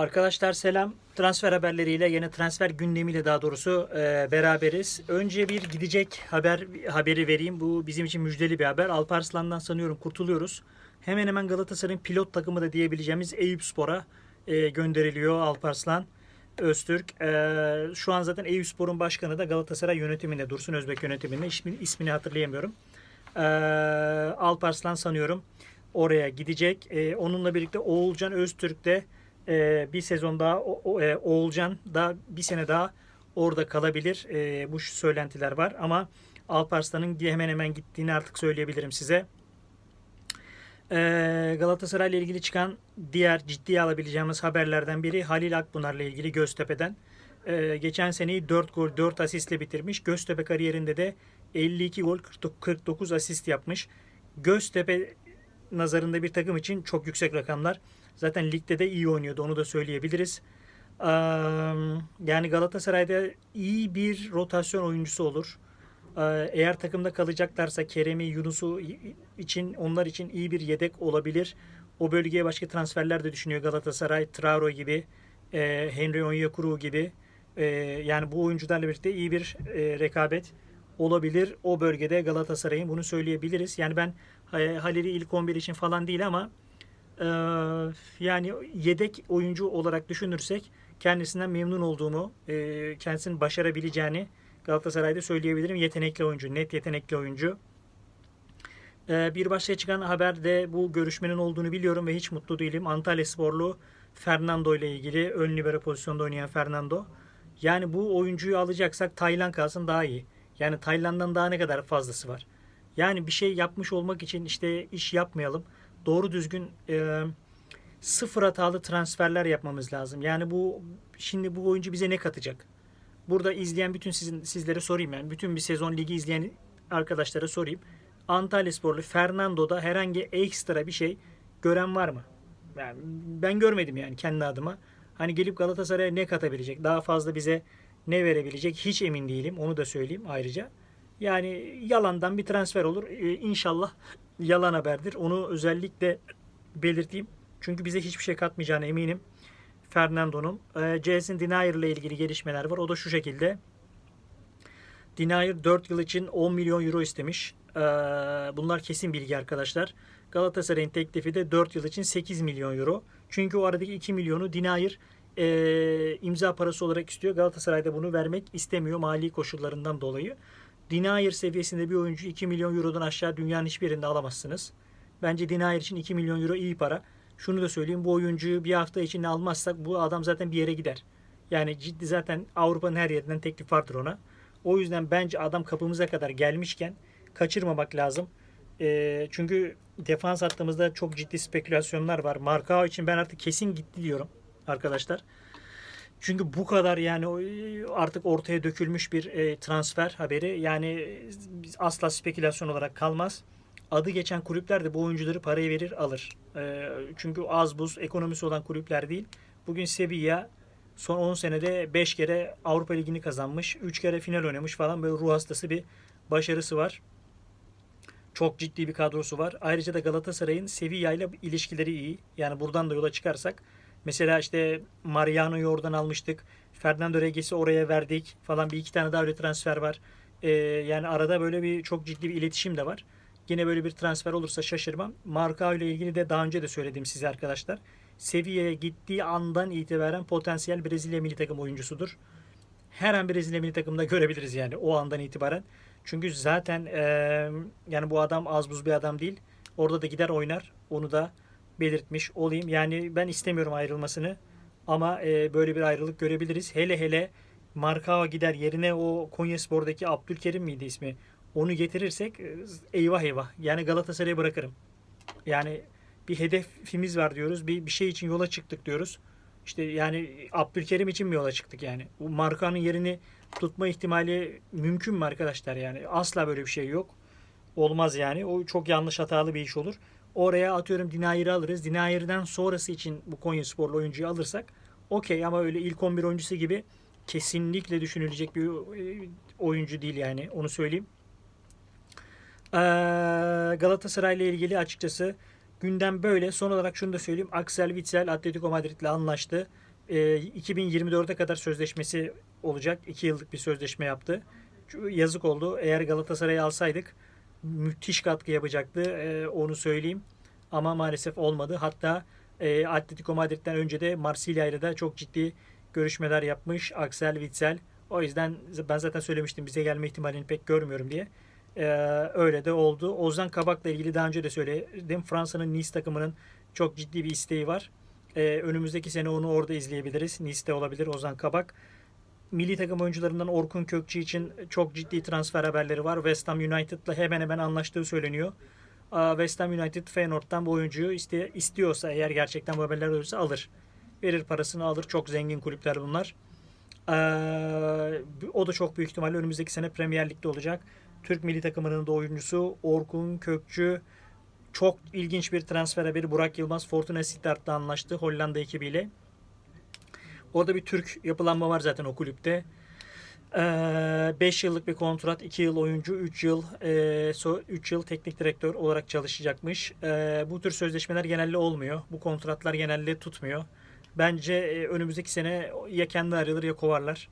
Arkadaşlar selam. Transfer haberleriyle yine transfer gündemiyle daha doğrusu e, beraberiz. Önce bir gidecek haber haberi vereyim. Bu bizim için müjdeli bir haber. Alparslan'dan sanıyorum kurtuluyoruz. Hemen hemen Galatasaray'ın pilot takımı da diyebileceğimiz Eyüpspor'a e, gönderiliyor Alparslan Öztürk. E, şu an zaten Eyüpspor'un başkanı da Galatasaray yönetiminde, Dursun Özbek yönetiminde. İsmini, ismini hatırlayamıyorum. E, Alparslan sanıyorum oraya gidecek. E, onunla birlikte Oğulcan Öztürk de e, bir sezon daha o, o, e, Oğulcan da bir sene daha orada kalabilir. E, bu söylentiler var ama Alparslan'ın hemen hemen gittiğini artık söyleyebilirim size. E, Galatasaray ile ilgili çıkan diğer ciddiye alabileceğimiz haberlerden biri Halil Akpınar'la ilgili Göztepe'den. E, geçen seneyi 4 gol 4 asistle bitirmiş. Göztepe kariyerinde de 52 gol 49 asist yapmış. Göztepe nazarında bir takım için çok yüksek rakamlar. Zaten ligde de iyi oynuyordu onu da söyleyebiliriz. Yani Galatasaray'da iyi bir rotasyon oyuncusu olur. Eee, Eğer takımda kalacaklarsa Kerem'i, Yunus'u için onlar için iyi bir yedek olabilir. O bölgeye başka transferler de düşünüyor Galatasaray. Traore gibi, eee, Henry Onyekuru gibi. Eee, Yani bu oyuncularla birlikte iyi bir eee, rekabet olabilir. O bölgede Galatasaray'ın bunu söyleyebiliriz. Yani ben e, Halil'i ilk 11 için falan değil ama ee, yani yedek oyuncu olarak düşünürsek kendisinden memnun olduğumu, e, kendisinin başarabileceğini Galatasaray'da söyleyebilirim. Yetenekli oyuncu, net yetenekli oyuncu. Ee, bir başka çıkan haberde bu görüşmenin olduğunu biliyorum ve hiç mutlu değilim. Antalya Sporlu Fernando ile ilgili ön libero pozisyonda oynayan Fernando. Yani bu oyuncuyu alacaksak Taylan kalsın daha iyi. Yani Taylan'dan daha ne kadar fazlası var. Yani bir şey yapmış olmak için işte iş yapmayalım doğru düzgün e, sıfır hatalı transferler yapmamız lazım. Yani bu şimdi bu oyuncu bize ne katacak? Burada izleyen bütün sizin sizlere sorayım yani bütün bir sezon ligi izleyen arkadaşlara sorayım. Antalya Sporlu Fernando'da herhangi ekstra bir şey gören var mı? Yani ben görmedim yani kendi adıma. Hani gelip Galatasaray'a ne katabilecek? Daha fazla bize ne verebilecek? Hiç emin değilim. Onu da söyleyeyim ayrıca. Yani yalandan bir transfer olur. Ee, inşallah yalan haberdir. Onu özellikle belirteyim. Çünkü bize hiçbir şey katmayacağına eminim. Fernando'nun. E, Jason Denier ile ilgili gelişmeler var. O da şu şekilde. Denier 4 yıl için 10 milyon euro istemiş. E, bunlar kesin bilgi arkadaşlar. Galatasaray'ın teklifi de 4 yıl için 8 milyon euro. Çünkü o aradaki 2 milyonu Denier e, imza parası olarak istiyor. Galatasaray da bunu vermek istemiyor mali koşullarından dolayı. Denier seviyesinde bir oyuncu 2 milyon eurodan aşağı dünyanın hiçbir yerinde alamazsınız. Bence Denier için 2 milyon euro iyi para. Şunu da söyleyeyim bu oyuncuyu bir hafta içinde almazsak bu adam zaten bir yere gider. Yani ciddi zaten Avrupa'nın her yerinden teklif vardır ona. O yüzden bence adam kapımıza kadar gelmişken kaçırmamak lazım. E, çünkü defans hattımızda çok ciddi spekülasyonlar var. Markao için ben artık kesin gitti diyorum arkadaşlar. Çünkü bu kadar yani artık ortaya dökülmüş bir e, transfer haberi yani asla spekülasyon olarak kalmaz. Adı geçen kulüpler de bu oyuncuları parayı verir alır. E, çünkü az buz ekonomisi olan kulüpler değil. Bugün Sevilla son 10 senede 5 kere Avrupa Ligi'ni kazanmış. 3 kere final oynamış falan böyle ruh hastası bir başarısı var. Çok ciddi bir kadrosu var. Ayrıca da Galatasaray'ın Sevilla ile ilişkileri iyi. Yani buradan da yola çıkarsak Mesela işte Mariano'yu oradan almıştık. Fernando Reges'i oraya verdik falan bir iki tane daha öyle transfer var. Ee, yani arada böyle bir çok ciddi bir iletişim de var. Yine böyle bir transfer olursa şaşırmam. Marka ile ilgili de daha önce de söyledim size arkadaşlar. Seviyeye gittiği andan itibaren potansiyel Brezilya milli takım oyuncusudur. Her an Brezilya milli takımda görebiliriz yani o andan itibaren. Çünkü zaten e, yani bu adam az buz bir adam değil. Orada da gider oynar. Onu da belirtmiş olayım. Yani ben istemiyorum ayrılmasını ama e, böyle bir ayrılık görebiliriz. Hele hele Markava gider yerine o Konyaspor'daki Abdülkerim miydi ismi? Onu getirirsek e, eyvah eyvah. Yani Galatasaray'ı bırakırım. Yani bir hedefimiz var diyoruz. Bir, bir şey için yola çıktık diyoruz. İşte yani Abdülkerim için mi yola çıktık yani? Markanın yerini tutma ihtimali mümkün mü arkadaşlar yani? Asla böyle bir şey yok. Olmaz yani. O çok yanlış hatalı bir iş olur. Oraya atıyorum Dinayir'i alırız. Dinayir'den sonrası için bu Konya Sporlu oyuncuyu alırsak okey ama öyle ilk 11 oyuncusu gibi kesinlikle düşünülecek bir e, oyuncu değil yani onu söyleyeyim. Galatasaray ile ilgili açıkçası gündem böyle. Son olarak şunu da söyleyeyim. Axel Witsel Atletico Madrid ile anlaştı. E, 2024'e kadar sözleşmesi olacak. 2 yıllık bir sözleşme yaptı. Yazık oldu. Eğer Galatasaray'ı alsaydık müthiş katkı yapacaktı. E, onu söyleyeyim. Ama maalesef olmadı. Hatta e, Atletico Madrid'den önce de Marsilya ile de çok ciddi görüşmeler yapmış. Axel Witsel. O yüzden ben zaten söylemiştim bize gelme ihtimalini pek görmüyorum diye. Ee, öyle de oldu. Ozan Kabak'la ilgili daha önce de söyledim. Fransa'nın Nice takımının çok ciddi bir isteği var. Ee, önümüzdeki sene onu orada izleyebiliriz. Nice'de olabilir Ozan Kabak. Milli takım oyuncularından Orkun Kökçü için çok ciddi transfer haberleri var. West Ham United'la hemen hemen anlaştığı söyleniyor. West Ham United Feyenoord'dan bu oyuncuyu iste, istiyorsa eğer gerçekten bu haberler olursa alır. Verir parasını alır. Çok zengin kulüpler bunlar. O da çok büyük ihtimalle önümüzdeki sene Premier Lig'de olacak. Türk milli takımının da oyuncusu Orkun Kökçü. Çok ilginç bir transfer haberi. Burak Yılmaz Fortuna Sittard'da anlaştı Hollanda ekibiyle. Orada bir Türk yapılanma var zaten o kulüpte. 5 yıllık bir kontrat, 2 yıl oyuncu, 3 yıl 3 yıl teknik direktör olarak çalışacakmış. Ee, bu tür sözleşmeler genelde olmuyor. Bu kontratlar genelde tutmuyor. Bence e, önümüzdeki sene ya kendi ayrılır ya kovarlar.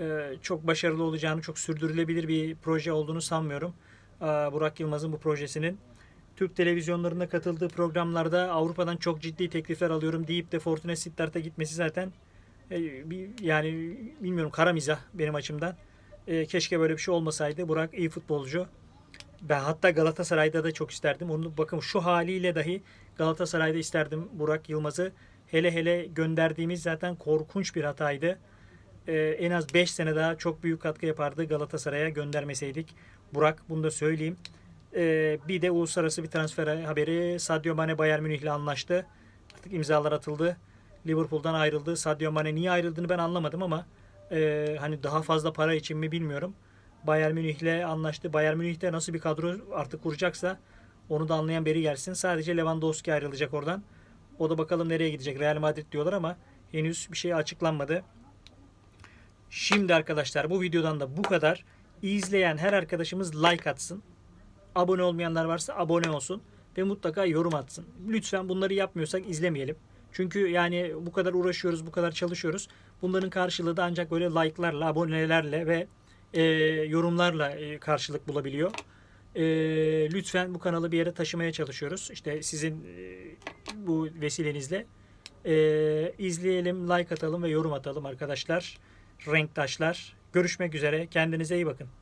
Ee, çok başarılı olacağını, çok sürdürülebilir bir proje olduğunu sanmıyorum. Ee, Burak Yılmaz'ın bu projesinin. Türk televizyonlarında katıldığı programlarda Avrupa'dan çok ciddi teklifler alıyorum deyip de Fortuna Sittard'a gitmesi zaten e, yani bilmiyorum kara mizah benim açımdan. E, keşke böyle bir şey olmasaydı. Burak iyi futbolcu. Ben hatta Galatasaray'da da çok isterdim. Onu bakın şu haliyle dahi Galatasaray'da isterdim Burak Yılmaz'ı. Hele hele gönderdiğimiz zaten korkunç bir hataydı. E, en az 5 sene daha çok büyük katkı yapardı Galatasaray'a göndermeseydik. Burak bunu da söyleyeyim. E, bir de uluslararası bir transfer haberi. Sadio Mane Bayern Münih'le anlaştı. Artık imzalar atıldı. Liverpool'dan ayrıldı. Sadio Mane niye ayrıldığını ben anlamadım ama e, hani daha fazla para için mi bilmiyorum. Bayern Münih'le anlaştı. Bayern Münih'te nasıl bir kadro artık kuracaksa onu da anlayan biri gelsin. Sadece Lewandowski ayrılacak oradan. O da bakalım nereye gidecek. Real Madrid diyorlar ama henüz bir şey açıklanmadı. Şimdi arkadaşlar bu videodan da bu kadar. İzleyen her arkadaşımız like atsın. Abone olmayanlar varsa abone olsun ve mutlaka yorum atsın. Lütfen bunları yapmıyorsak izlemeyelim. Çünkü yani bu kadar uğraşıyoruz, bu kadar çalışıyoruz. Bunların karşılığı da ancak böyle like'larla, abonelerle ve e, yorumlarla e, karşılık bulabiliyor. E, lütfen bu kanalı bir yere taşımaya çalışıyoruz. İşte sizin e, bu vesilenizle e, izleyelim, like atalım ve yorum atalım arkadaşlar. Renktaşlar. Görüşmek üzere. Kendinize iyi bakın.